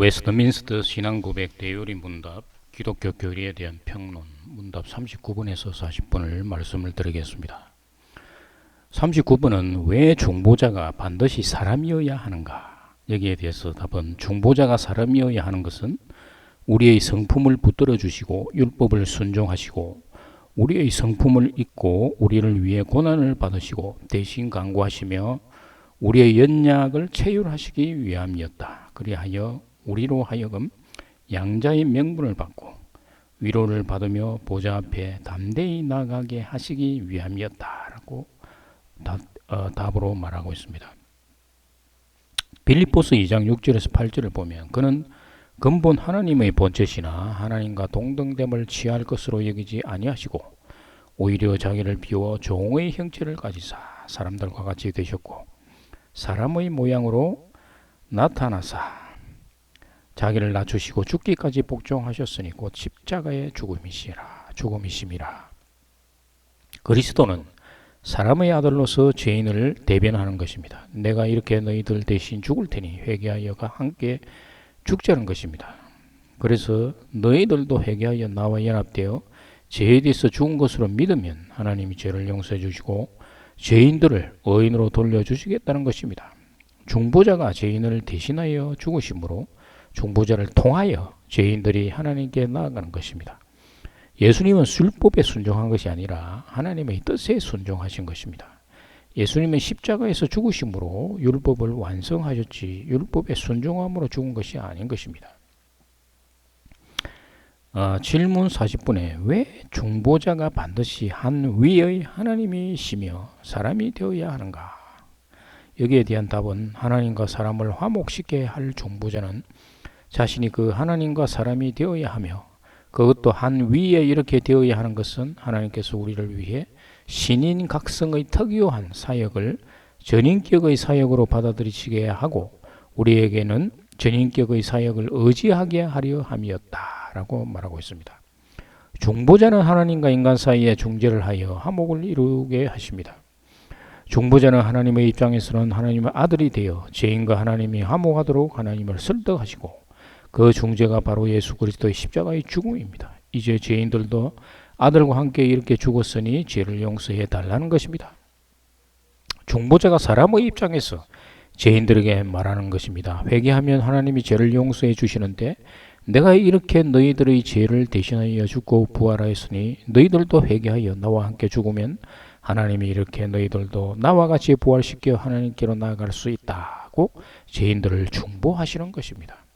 웨스트민스터 신앙고백 대요리 문답 기독교 교리에 대한 평론 문답 39번에서 40번을 말씀을 드리겠습니다. 39번은 왜 중보자가 반드시 사람이어야 하는가? 여기에 대해서 답은 중보자가 사람이어야 하는 것은 우리의 성품을 붙들어 주시고 율법을 순종하시고 우리의 성품을 잊고 우리를 위해 고난을 받으시고 대신 강구하시며 우리의 연약을 체휼하시기 위함이었다. 그리하여 우리로 하여금 양자의 명분을 받고 위로를 받으며 보좌 앞에 담대히 나가게 하시기 위함이었다라고 답, 어, 답으로 말하고 있습니다. 빌립보스 2장 6절에서 8절을 보면 그는 근본 하나님의 본체시나 하나님과 동등됨을 취할 것으로 여기지 아니하시고 오히려 자기를 비워 종의 형체를 가지사 사람들과 같이 되셨고 사람의 모양으로 나타나사 자기를 낮추시고 죽기까지 복종하셨으니 곧 십자가의 죽음이시라 죽음이심이라 그리스도는 사람의 아들로서 죄인을 대변하는 것입니다. 내가 이렇게 너희들 대신 죽을 테니 회개하여가 함께 죽자는 것입니다. 그래서 너희들도 회개하여 나와 연합되어 죄에 대해서 죽은 것으로 믿으면 하나님이 죄를 용서해 주시고 죄인들을 의인으로 돌려 주시겠다는 것입니다. 중보자가 죄인을 대신하여 죽으심으로 중보자를 통하여 죄인들이 하나님께 나아가는 것입니다. 예수님은 율법에 순종한 것이 아니라 하나님의 뜻에 순종하신 것입니다. 예수님은 십자가에서 죽으심으로 율법을 완성하셨지 율법에 순종함으로 죽은 것이 아닌 것입니다. 어, 질문 40분에 왜 중보자가 반드시 한 위의 하나님이시며 사람이 되어야 하는가? 여기에 대한 답은 하나님과 사람을 화목시게 할 중보자는 자신이 그 하나님과 사람이 되어야 하며 그것도 한 위에 이렇게 되어야 하는 것은 하나님께서 우리를 위해 신인 각성의 특유한 사역을 전인격의 사역으로 받아들이시게 하고 우리에게는 전인격의 사역을 의지하게 하려 함이었다라고 말하고 있습니다. 중보자는 하나님과 인간 사이에 중재를 하여 화목을 이루게 하십니다. 중보자는 하나님의 입장에서는 하나님의 아들이 되어 죄인과 하나님이 화목하도록 하나님을 설득하시고 그 중재가 바로 예수 그리스도의 십자가의 죽음입니다. 이제 죄인들도 아들과 함께 이렇게 죽었으니 죄를 용서해 달라는 것입니다. 중보자가 사람의 입장에서 죄인들에게 말하는 것입니다. 회개하면 하나님이 죄를 용서해 주시는데 내가 이렇게 너희들의 죄를 대신하여 죽고 부활하였으니 너희들도 회개하여 나와 함께 죽으면 하나님이 이렇게 너희들도 나와 같이 부활시켜 하나님께로 나아갈 수 있다고 죄인들을 중보하시는 것입니다.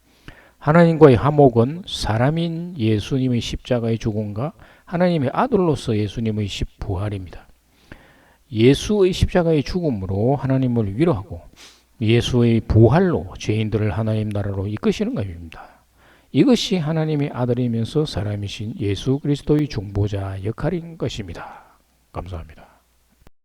하나님과의 화목은 사람인 예수님의 십자가의 죽음과 하나님의 아들로서 예수님의 부활입니다. 예수의 십자가의 죽음으로 하나님을 위로하고 예수의 부활로 죄인들을 하나님 나라로 이끄시는 것입니다. 이것이 하나님의 아들이면서 사람이신 예수 그리스도의 중보자 역할인 것입니다. 감사합니다.